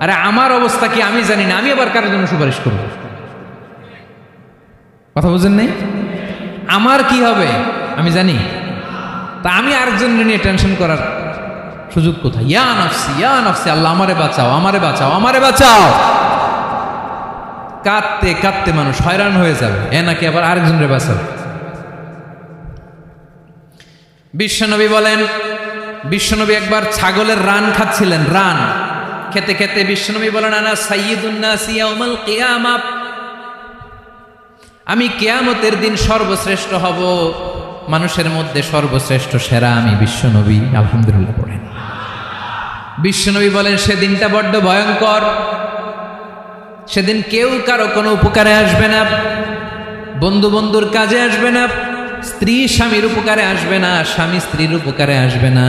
আরে আমার অবস্থা কি আমি জানি না, আমি আবার কারোর জন্য সুপারিশ করব? কথা বুঝেন নাই? আমার কি হবে, আমি জানি। তা আমি আরেকজন নিয়ে টেনশন করার সুযোগ কোথায়? ইয়া নফসি ইয়া নফসি, আল্লাহ আমারে বাঁচাও আমারে বাঁচাও আমারে বাঁচাও। কাঁদতে কাঁদতে মানুষ হয়রান হয়ে যাবে। এ নাকি আবার আরেকজনের বাঁচাবে? বিশ্বনবী বলেন, বিশ্বনবী একবার ছাগলের রান খাচ্ছিলেন, রান। খেতে খেতে বিশ্বনবী বলেন, আনা সাইয়্যিদুন্নাস ইয়াউমাল কিয়ামা। আমি কেয়ামতের দিন সর্বশ্রেষ্ঠ হব, মানুষের মধ্যে সর্বশ্রেষ্ঠ সেরা আমি বিশ্বনবী, আলহামদুলিল্লাহ পড়েন। বিশ্বনবী বলেন সেদিনটা বড্ড ভয়ঙ্কর। সেদিন কেউ কারও কোনো উপকারে আসবে না বন্ধু বন্ধুর কাজে আসবে না স্ত্রী স্বামীর উপকারে আসবে না স্বামী স্ত্রীর উপকারে আসবে না।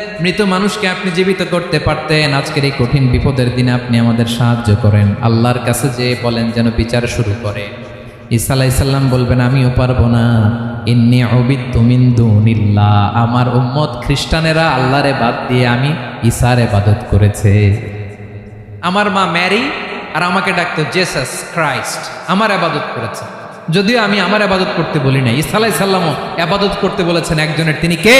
মৃত মানুষকে আপনি জীবিত করতে পারতেন, আজকের এই কঠিন বিপদের দিনে আপনি আমাদের সাহায্য করেন। আল্লাহর কাছে যে বলেন যেন বিচার শুরু করে। ঈসা আলাইসাল্লাম বলবেন, আমিও পারব না। ইন্নি অবিদ্যমিন্দুনিল্লাহ আমার উম্মত খ্রিস্টানেরা আল্লাহরে বাদ দিয়ে আমি ঈসার এবাদত করেছে। আমার মা ম্যারি আর আমাকে ডাকতো জেসাস ক্রাইস্ট, আমার আবাদত করেছে। যদিও আমি আমার আবাদত করতে বলি না আলাইসাল্লামও আবাদত করতে বলেছেন একজনের, তিনি কে?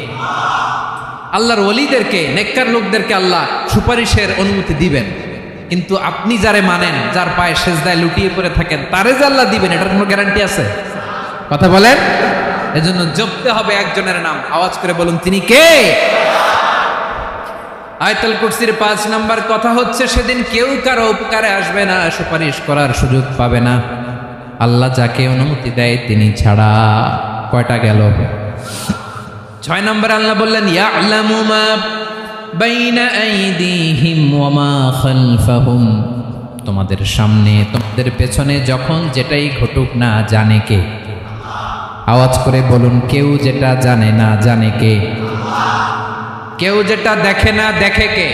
আল্লাহর ওলিদেরকে, নেককার লোকদেরকে আল্লাহ সুপারিশের অনুমতি দিবেন। কিন্তু আপনি যারে মানেন, যার পায়ে সেজদায় লুটিয়ে পড়ে থাকেন, তারে যে আল্লাহ দিবেন, এটার কোনো গ্যারান্টি আছে? কথা বলেন? এজন্য জপতে হবে একজনের নাম। আওয়াজ করে বলুন, তিনি কে? আয়তাল কুরসির পাঁচ নাম্বার কথা হচ্ছে, সেদিন কেউ কারও উপকারে আসবে না, সুপারিশ করার সুযোগ পাবে না। আল্লাহ যাকে অনুমতি দেয়, তিনি ছাড়া। কয়টা গেল? ছয় নম্বর আল্লাহ বললেন মা তোমাদের সামনে, তোমাদের পেছনে যখন যেটাই ঘটুক না জানে কে। আওয়াজ করে বলুন, কেউ যেটা জানে না জানে কে? কেউ যেটা দেখে না দেখে কে?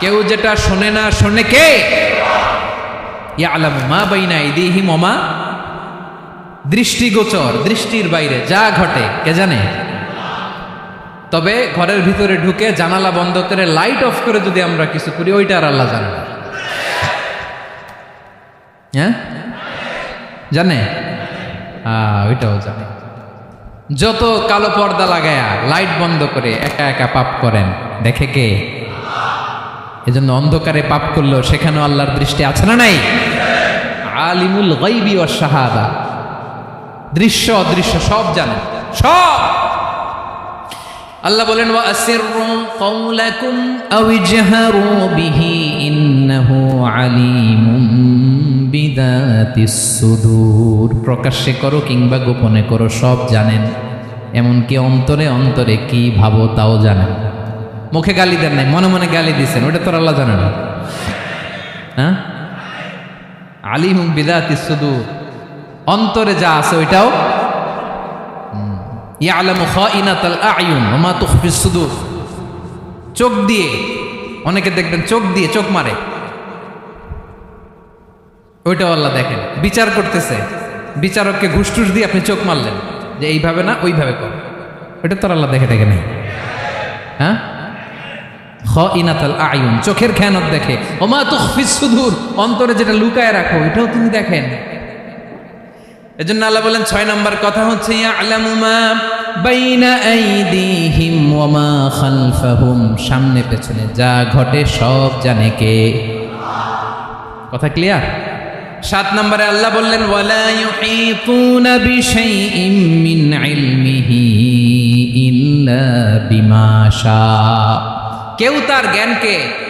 কেউ যেটা শোনে না শোনে কে? ইয়ালামু মা বাইনা আইদিহিম ওয়া মা দৃষ্টিগোচর, দৃষ্টির বাইরে যা ঘটে, কে জানে? তবে ঘরের ভিতরে ঢুকে জানালা বন্ধ করে লাইট অফ করে যদি আমরা কিছু করি, ওইটা আর আল্লাহ জানে না। হ্যাঁ? জানে? ওইটাও জানে। যত কালো পর্দা লাগায়া লাইট বন্ধ করে একা একা পাপ করেন, দেখে কে? এজন্য অন্ধকারে পাপ করল সেখানেও আল্লাহর দৃষ্টি আছে না নাই? আলিমুল গাইবি ও শাহাদা। দৃশ্য অদৃশ্য সব জানেন সব! আল্লাহ বলেন প্রকাশ্যে করো কিংবা গোপনে করো, সব জানেন। এমনকি অন্তরে অন্তরে কি ভাবো তাও জানেন। মুখে গালি দেন নাই, মনে মনে গালি দিছেন, ওটা তোর আল্লাহ জানে না। হ্যাঁ? আলিমুম বিদাতিস সুদূর। অন্তরে যা আছে ওইটাও চোখ দিয়ে, অনেকে দেখবেন চোখ দিয়ে চোখ মারে। ওইটাও আল্লাহ দেখেন। বিচার করতেছে। বিচারককে ঘুষটুস দিয়ে আপনি চোখ মারলেন। যে এইভাবে না, ওইভাবে কর। ওইটা তোর আল্লাহ দেখে দেখে নেই। হ্যাঁ? আয়ুন, চোখের খেয়ানত দেখে। ওমা সুদূর, অন্তরে যেটা লুকায় রাখো এটাও তুমি দেখেন। এজন্য আল্লাহ বলেন, ছয় নম্বর কথা হচ্ছে সামনে পেছনে যা ঘটে সব জানে কে। কথা ক্লিয়ার? সাত নম্বরে আল্লাহ বললেন কেউ তার জ্ঞানকে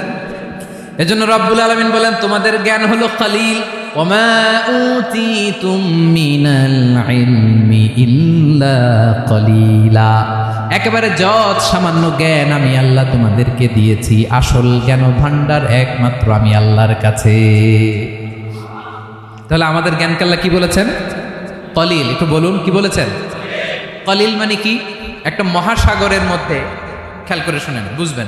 এজন্য রব্বুল আলমিন বলেন, তোমাদের জ্ঞান হলো কালিল কলিলা। একেবারে যত সামান্য জ্ঞান আমি আল্লাহ তোমাদেরকে দিয়েছি, আসল জ্ঞান ভাণ্ডার একমাত্র আমি আল্লাহর কাছে। তাহলে আমাদের জ্ঞানকে আল্লাহ কি বলেছেন? কলিল। একটু বলুন, কি বলেছেন? কলিল মানে কি? একটা মহাসাগরের মধ্যে, খেয়াল করে শুনেন, বুঝবেন।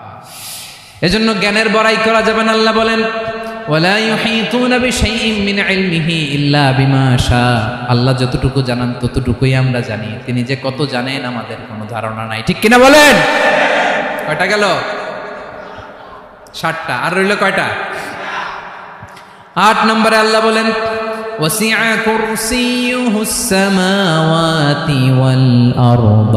এজন্য জ্ঞানের বড়াই করা যাবে না আল্লাহ বলেন ওয়ালা ইউহিতুনা বিশাইইন মিন ইলমিহি ইল্লা বিমা শা আল্লাহ যতটুকু জানান ততটুকুই আমরা জানি তিনি যে কত জানেন আমাদের কোনো ধারণা নাই ঠিক কিনা বলেন কয়টা গেল ষাটটা আর রইল কয়টা আট নম্বরে আল্লাহ বলেন وسع كرسيه السماوات والأرض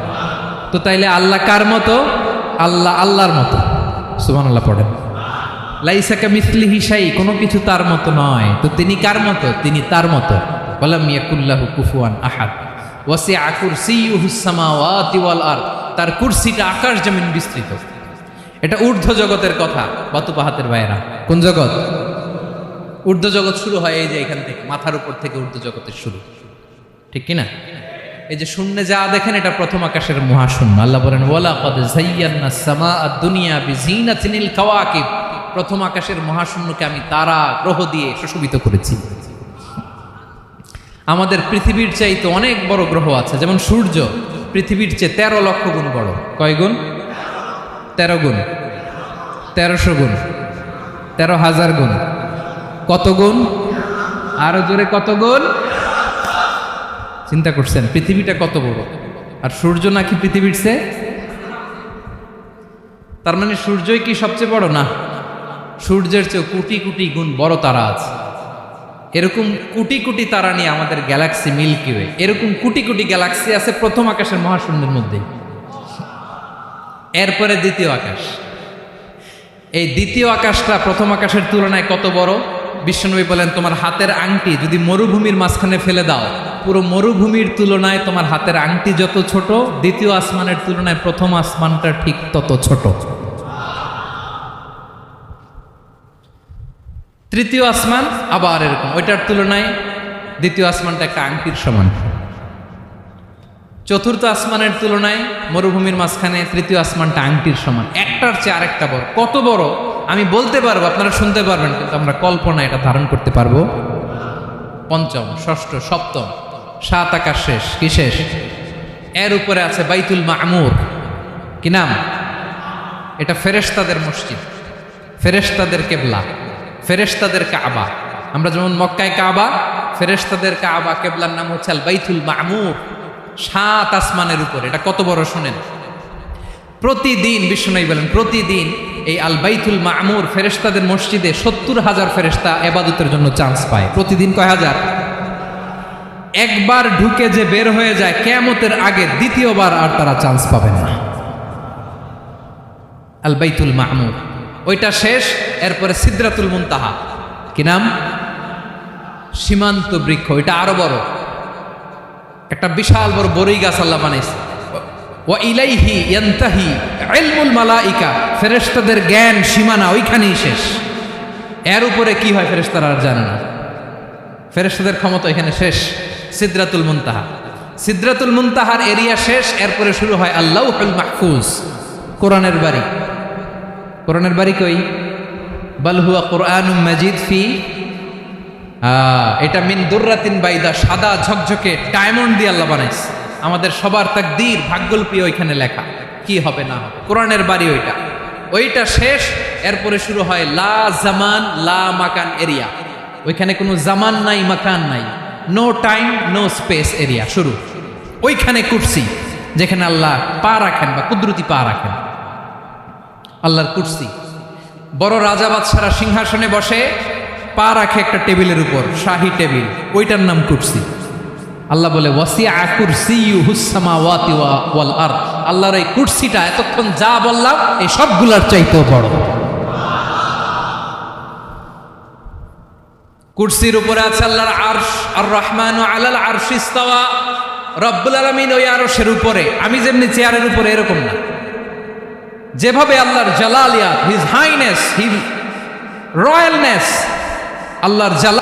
তো তাইলে আল্লাহ কার মতো? আল্লাহ আল্লাহর মতো। সুবান আল্লাহ পড়েন। লাইসাকা মিসলি হিসাই কোনো কিছু তার মতো নয়। তো তিনি কার মতো? তিনি তার মতো। বলাম ইয়াকুল্লাহু কুফুয়ান আহাদ। ওয়াসি আকুর সিউহুসামাওয়াতি ওয়াল আর তার কুরসিটা আকাশ জমিন বিস্তৃত। এটা ঊর্ধ্ব জগতের কথা বাতুপাহাতের বাইরা কোন জগৎ? ঊর্ধ্ব জগৎ শুরু হয় এই যে এখান থেকে, মাথার উপর থেকে ঊর্ধ্ব জগতের শুরু। ঠিক কি না এই যে শূন্যে যা দেখেন, এটা প্রথম আকাশের মহাশূন্য। আল্লাহ বলেন ওয়ালা কদ জাইয়ান্না সামা দুনিয়া বিজিনাতিনিল কাওয়াকিব। প্রথম আকাশের মহাশূন্যকে আমি তারা, গ্রহ দিয়ে সুশোভিত করেছি। আমাদের পৃথিবীর চাইতে অনেক বড় গ্রহ আছে, যেমন সূর্য, পৃথিবীর চেয়ে তেরো লক্ষ গুণ বড়। কয় গুণ? তেরো গুণ। তেরোশো গুণ। তেরো হাজার গুণ। কত গুণ? আরও জোরে কত গুণ? চিন্তা করছেন, পৃথিবীটা কত বড়? আর সূর্য নাকি পৃথিবীর সে তার মানে সূর্যই কি সবচেয়ে বড়? না। সূর্যের চেয়ে কোটি কোটি গুণ বড় তারা আছে। এরকম কোটি কোটি তারা নিয়ে আমাদের গ্যালাক্সি মিল্কি ওয়ে এরকম কোটি কোটি গ্যালাক্সি আছে প্রথম আকাশের মহাশূন্যের মধ্যে। এরপরে দ্বিতীয় আকাশ। এই দ্বিতীয় আকাশটা প্রথম আকাশের তুলনায় কত বড়? বিশ্বনবী বলেন, তোমার হাতের আংটি যদি মরুভূমির মাঝখানে ফেলে দাও, পুরো মরুভূমির তুলনায় তোমার হাতের আংটি যত ছোট, দ্বিতীয় আসমানের তুলনায় প্রথম আসমানটা ঠিক তত ছোট। তৃতীয় আসমান আবার এরকম, ওইটার তুলনায় দ্বিতীয় আসমানটা একটা আংটির সমান। চতুর্থ আসমানের তুলনায় মরুভূমির মাঝখানে তৃতীয় আসমানটা আংটির সমান। একটার চেয়ে আরেকটা বড়। কত বড়? আমি বলতে পারব, আপনারা শুনতে পারবেন, কিন্তু আমরা কল্পনা এটা ধারণ করতে পারব। পঞ্চম, ষষ্ঠ, সপ্তম, সাত আকাশ শেষ, কি শেষ? এর উপরে আছে বাইতুল মামুর। কি নাম? এটা ফেরেশতাদের মসজিদ। ফেরেশতাদের কেবলা, ফেরেশতাদের কাবা। আমরা যেমন মক্কায় কাবা, ফেরেশতাদের কাবা কেবলার নাম হচ্ছে বাইতুল মামুর। সাত আসমানের উপর, এটা কত বড় শোনেন? প্রতিদিন বিষ্ণু বলেন, প্রতিদিন এই আল বাইতুল মামুর ফেরেশতাদের মসজিদে সত্তর হাজার ফেরেশতা এবাদতের জন্য চান্স পায়। প্রতিদিন কয় হাজার? একবার ঢুকে যে বের হয়ে যায় কেমতের আগে দ্বিতীয়বার আর তারা চান্স পাবে না। আল বাইতুল মামুর। ওইটা শেষ, এরপরে সিদ্রাতুল মুনতাহা। কি নাম? সীমান্ত বৃক্ষ, ওইটা আরও বড়। একটা বিশাল বড় বড়ই গাছ আল্লাহ বানাইছে। ওয়া ইলাইহি ইয়ান্তাহি ইলমুল মালাইকা, ফেরেশতাদের জ্ঞান, সীমানা ওইখানেই শেষ। এর উপরে কি হয় ফেরেশতারা আর জানে না। ফেরেশতাদের ক্ষমতা এখানে শেষ, সিদ্রাতুল মুনতাহা। সিদ্রাতুল মুনতাহার এরিয়া শেষ, এরপরে শুরু হয় আল্লাহুল মাহফুজ, কোরআনের বাড়ি। কোরআনের বাড়ি কই? বাল হুয়া কোরআন মাজিদ ফি এটা মিন দুর্রাতিন বাইদা, সাদা ঝকঝকে ডায়মন্ড দিয়ে আল্লাহ বানাইছে। আমাদের সবার তাকদীর ভাগ্যলিপি ওইখানে লেখা। কি হবে না কোরআনের বাড়ি ওইটা। ওইটা শেষ, এরপরে শুরু হয় লা জামান, লা মাকান এরিয়া। ওইখানে কোনো জামান নাই, মাকান নাই। No time no space area শুরু। ওইখানে কুর্সি, যেখানে আল্লাহ পা রাখেন বা কুদরতি পা রাখেন। আল্লাহর কুর্সি। বড় রাজা বাদশারা সিংহাসনে বসে, পা রাখে একটা টেবিলের উপর, শাহী টেবিল। ওইটার নাম কুর্সি। আল্লাহ বলে আল্লাহর এই কুর্সিটা এতক্ষণ যা বললাম, এই সবগুলার চাইতেও বড়। কুর্সির উপরে আছে আল্লাহর আরশ আর রহমান আলাল আরশ ইস্তাওয়া। রব্বুল আলামিন ওই আরশের উপরে, আমি যেমনি চেয়ারের উপরে এরকম না। যেভাবে আল্লাহর জালালিয়াত, হিজ হাইনেস হিজ রয়্যালনেস, আল্লাহর জালা